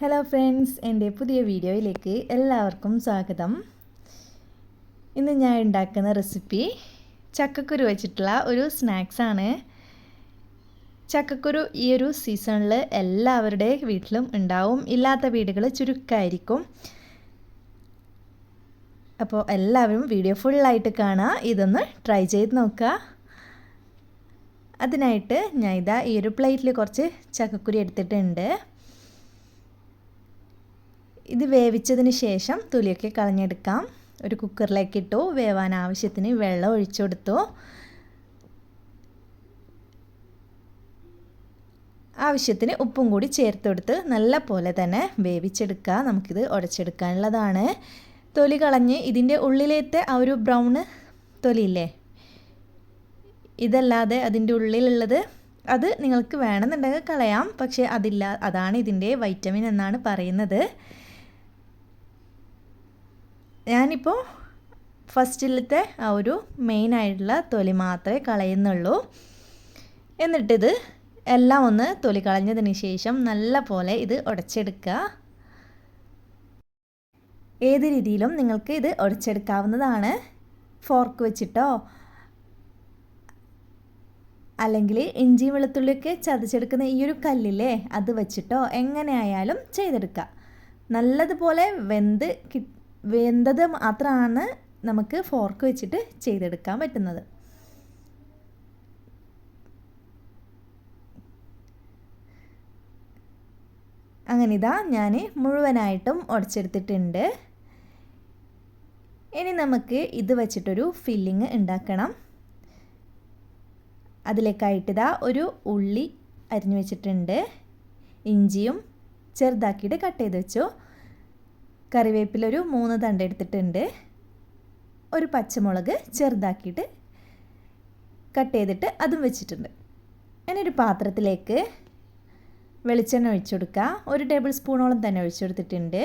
Hello friends എന്റെ പുതിയ വീഡിയോയിലേക്ക് എല്ലാവർക്കും സ്വാഗതം. ഇന്ന് ഞാൻ ഉണ്ടാക്കുന്ന റെസിപ്പി ചക്കക്കുരു വെച്ചിട്ടുള്ള ഒരു സ്നാക്സാണ് ചക്കക്കുരു ഈ ഒരു സീസണിൽ എല്ലാവരുടെ വീട്ടിലും ഉണ്ടാവും. ഇല്ലാത്ത വീടുകൾ ചുരുക്കമായിരിക്കും അപ്പോൾ എല്ലാവരും വീഡിയോ ഫുള്ളായിട്ട് കാണുക ഇതൊന്ന് ട്രൈ ചെയ്ത് നോക്കുക. അതിനായിട്ട് ഞാൻ ഇതാ ഈ ഒരു പ്ലേറ്റിൽ കുറച്ച് ചക്കക്കുരു എടുത്തിട്ടുണ്ട്. ഇത് വേവിച്ചതിന് ശേഷം തൊലിയൊക്കെ കളഞ്ഞെടുക്കാം. ഒരു കുക്കറിലേക്ക് ഇട്ടു വേവാൻ ആവശ്യത്തിന് വെള്ളം ഒഴിച്ചു കൊടുത്തു. ആവശ്യത്തിന് ഉപ്പും കൂടി ചേർത്ത് കൊടുത്ത് നല്ല പോലെ തന്നെ വേവിച്ചെടുക്കുക. നമുക്കിത് ഉടച്ചെടുക്കാനുള്ളതാണ്. തൊലി കളഞ്ഞ് ഇതിന്റെ ഉള്ളിലേത്തെ ആ ഒരു ബ്രൗണ് തൊലിയില്ലേ? ഇതല്ലാതെ അതിന്റെ ഉള്ളിലുള്ളത് അത് നിങ്ങൾക്ക് വേണമെന്നുണ്ടെങ്കിൽ കളയാം. പക്ഷേ അതില്ല അതാണ് ഇതിന്റെ വൈറ്റമിൻ എന്നാണ് പറയുന്നത്. ഞാനിപ്പോൾ ഫസ്റ്റിലത്തെ ആ ഒരു മെയിൻ ആയിട്ടുള്ള തൊലി മാത്രമേ കളയുന്നുള്ളൂ. എന്നിട്ടിത് എല്ലാം ഒന്ന് തൊലി കളഞ്ഞതിന് ശേഷം നല്ല പോലെ ഇത് ഉടച്ചെടുക്കുക. ഏത് രീതിയിലും നിങ്ങൾക്ക് ഇത് ഉടച്ചെടുക്കാവുന്നതാണ്. ഫോർക്ക് വെച്ചിട്ടോ അല്ലെങ്കിൽ ഇഞ്ചി വെളുത്തുള്ളിയൊക്കെ ചതച്ചെടുക്കുന്ന ഈ ഒരു കല്ലില്ലേ അത് വെച്ചിട്ടോ എങ്ങനെയായാലും ചെയ്തെടുക്കുക. നല്ലതുപോലെ വെന്ത് കി വെന്തത് മാത്രമാണ് നമുക്ക് ഫോർക്ക് വെച്ചിട്ട് ചെയ്തെടുക്കാൻ പറ്റുന്നത്. അങ്ങനെ ഇതാ ഞാൻ മുഴുവനായിട്ടും ഉടച്ചെടുത്തിട്ടുണ്ട് ഇനി നമുക്ക് ഇത് വച്ചിട്ടൊരു ഫില്ലിങ് ഉണ്ടാക്കണം. അതിലേക്കായിട്ടിതാ ഒരു ഉള്ളി അരിഞ്ഞു വെച്ചിട്ടുണ്ട്. ഇഞ്ചിയും ചെറുതാക്കിയിട്ട് കട്ട് ചെയ്ത് വെച്ചു. കറിവേപ്പിലൊരു മൂന്ന് തണ്ട് എടുത്തിട്ടുണ്ട്. ഒരു പച്ചമുളക് ചെറുതാക്കിയിട്ട് കട്ട് ചെയ്തിട്ട് അതും വെച്ചിട്ടുണ്ട്. ഇനി ഒരു പാത്രത്തിലേക്ക് വെളിച്ചെണ്ണ ഒഴിച്ചു കൊടുക്കുക. ഒരു ടേബിൾ സ്പൂണോളം തന്നെ ഒഴിച്ചു കൊടുത്തിട്ടുണ്ട്.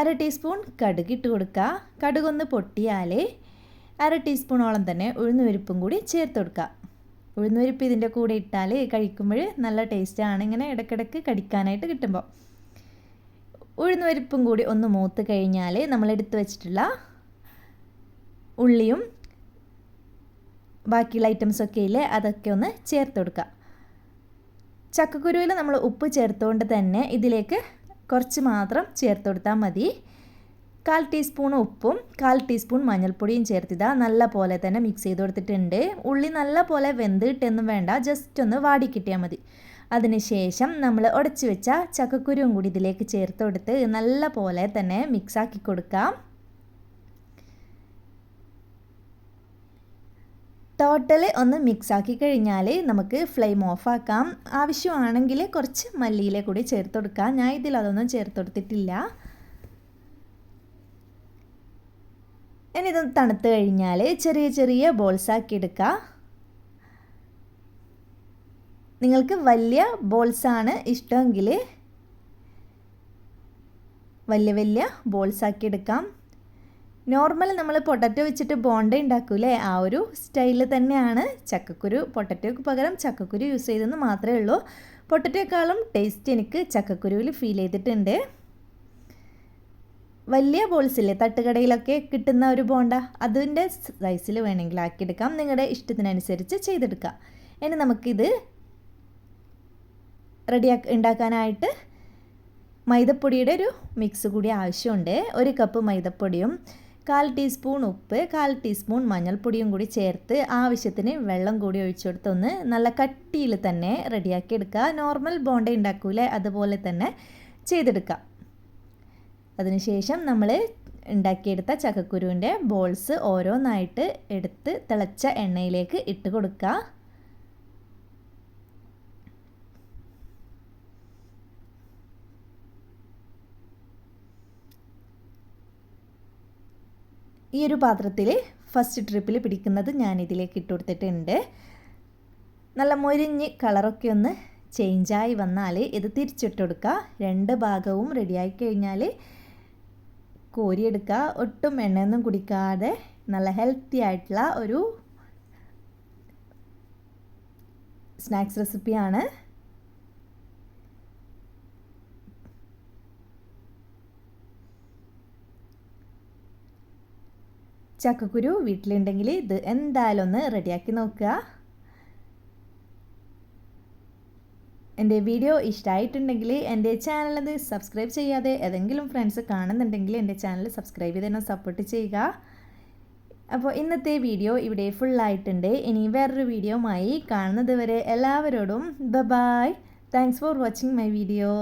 അര ടീസ്പൂൺ കടുക് ഇട്ട് കൊടുക്കുക. കടുകൊന്ന് പൊട്ടിയാൽ അര ടീസ്പൂണോളം തന്നെ ഉഴുന്നുവരിപ്പും കൂടി ചേർത്ത് കൊടുക്കുക. ഉഴുന്നുവരിപ്പ് ഇതിന്റെ കൂടെ ഇട്ടാൽ കഴിക്കുമ്പോൾ നല്ല ടേസ്റ്റാണ് ഇങ്ങനെ ഇടയ്ക്കിടയ്ക്ക് കടിക്കാനായിട്ട് കിട്ടുമ്പോൾ. ഉഴുന്നുപരിപ്പും കൂടി ഒന്ന് മൂത്ത് കഴിഞ്ഞാൽ എടുത്തു വെച്ചിട്ടുള്ള ഉള്ളിയും ബാക്കിയുള്ള ഐറ്റംസൊക്കെ ഇല്ലേ അതൊക്കെ ഒന്ന് ചേർത്ത് കൊടുക്കുക ചക്കക്കുരുവിൽ നമ്മൾ ഉപ്പ് ചേർത്തുകൊണ്ട് തന്നെ ഇതിലേക്ക് കുറച്ച് മാത്രം ചേർത്ത് കൊടുത്താൽ മതി. കാൽ ടീസ്പൂൺ ഉപ്പും കാൽ ടീസ്പൂൺ മഞ്ഞൾപ്പൊടിയും ചേർത്തിതാ നല്ല പോലെ തന്നെ മിക്സ് ചെയ്ത് കൊടുത്തിട്ടുണ്ട്. ഉള്ളി നല്ല പോലെ വെന്തിട്ടൊന്നും വേണ്ട ജസ്റ്റ് ഒന്ന് വാടി കിട്ടിയാൽ മതി. അതിനുശേഷം നമ്മൾ ഉടച്ചു വെച്ച ചക്കക്കുരുവും കൂടി ഇതിലേക്ക് ചേർത്ത് കൊടുത്ത് നല്ല പോലെ തന്നെ മിക്സാക്കി കൊടുക്കാം. ടോട്ടൽ ഒന്ന് മിക്സ് ആക്കി കഴിഞ്ഞാൽ നമുക്ക് ഫ്ലെയിം ഓഫാക്കാം ആവശ്യമാണെങ്കിൽ കുറച്ച് മല്ലിയില കൂടി ചേർത്ത് കൊടുക്കാം. ഞാൻ ഇതിൽ അതൊന്നും ചേർത്ത് കൊടുത്തിട്ടില്ല. ഇനി ഇത് തണുത്ത് കഴിഞ്ഞാൽ ചെറിയ ചെറിയ ബോൾസാക്കി എടുക്കുക നിങ്ങൾക്ക് വലിയ ബോൾസാണ് ഇഷ്ടമെങ്കിൽ വലിയ വലിയ ബോൾസ് ആക്കി എടുക്കാം. നോർമൽ നമ്മൾ പൊട്ടറ്റോ വെച്ചിട്ട് ബോണ്ട ഉണ്ടാക്കൂലേ? ആ ഒരു സ്റ്റൈലിൽ തന്നെയാണ് ചക്കക്കുരു പൊട്ടറ്റോക്ക് പകരം ചക്കക്കുരു യൂസ് ചെയ്തെന്ന് മാത്രമേ ഉള്ളൂ. പൊട്ടറ്റോക്കാളും ടേസ്റ്റ് എനിക്ക് ചക്കക്കുരുവിൽ ഫീൽ ചെയ്തിട്ടുണ്ട്. വലിയ ബോൾസില്ലേ തട്ടുകടയിലൊക്കെ കിട്ടുന്ന ഒരു ബോണ്ട. അതിന്റെ സൈസിൽ വേണമെങ്കിൽ ആക്കിയെടുക്കാം. നിങ്ങളുടെ ഇഷ്ടത്തിനനുസരിച്ച് ചെയ്തെടുക്കാം. ഇനി നമുക്കിത് റെഡിയാക്കി ഉണ്ടാക്കാനായിട്ട് മൈദപ്പൊടിയുടെ ഒരു മിക്സ് കൂടി ആവശ്യമുണ്ട്. ഒരു കപ്പ് മൈദപ്പൊടിയും കാൽ ടീസ്പൂൺ ഉപ്പ് കാൽ ടീസ്പൂൺ മഞ്ഞൾപ്പൊടിയും കൂടി ചേർത്ത് ആവശ്യത്തിന് വെള്ളം കൂടി ഒഴിച്ചു കൊടുത്തൊന്ന് നല്ല കട്ടിയിൽ തന്നെ റെഡിയാക്കി എടുക്കുക നോർമൽ ബോണ്ട ഉണ്ടാക്കൂലേ അതുപോലെ തന്നെ ചെയ്തെടുക്കുക. അതിനുശേഷം നമ്മൾ ഉണ്ടാക്കിയെടുത്ത ചക്കക്കുരുവിന്റെ ബോൾസ് ഓരോന്നായിട്ട് എടുത്ത് തിളച്ച എണ്ണയിലേക്ക് ഇട്ട് കൊടുക്കുക. ഈ ഒരു പാത്രത്തിൽ ഫസ്റ്റ് ട്രിപ്പിൽ പിടിക്കുന്നത് ഞാൻ ഇതിലേക്ക് ഇട്ട് കൊടുത്തിട്ടുണ്ട്. നല്ല മൊരിഞ്ഞ് കളറൊക്കെ ഒന്ന് ചേഞ്ചായി വന്നാൽ ഇത് തിരിച്ചിട്ട് കൊടുക്കുക. രണ്ട് ഭാഗവും റെഡിയായി കഴിഞ്ഞാൽ കോരിയെടുക്കുക. ഒട്ടും എണ്ണയൊന്നും കുടിക്കാതെ നല്ല ഹെൽത്തി ആയിട്ടുള്ള ഒരു സ്നാക്സ് റെസിപ്പിയാണ് ചക്കക്കുരു വീട്ടിലുണ്ടെങ്കിൽ ഇത് എന്തായാലും ഒന്ന് റെഡിയാക്കി നോക്കുക. എന്റെ വീഡിയോ ഇഷ്ടമായിട്ടുണ്ടെങ്കിൽ എന്റെ ചാനലത് സബ്സ്ക്രൈബ് ചെയ്യാതെ ഏതെങ്കിലും ഫ്രണ്ട്സ് കാണുന്നുണ്ടെങ്കിൽ എന്റെ ചാനൽ സബ്സ്ക്രൈബ് ചെയ്ത് തന്നെ സപ്പോർട്ട് ചെയ്യുക. അപ്പോൾ ഇന്നത്തെ വീഡിയോ ഇവിടെ ഫുള്ളായിട്ടുണ്ട് ഇനി വേറൊരു വീഡിയോമായി കാണുന്നത് വരെ എല്ലാവരോടും ബ bye thanks for watching my video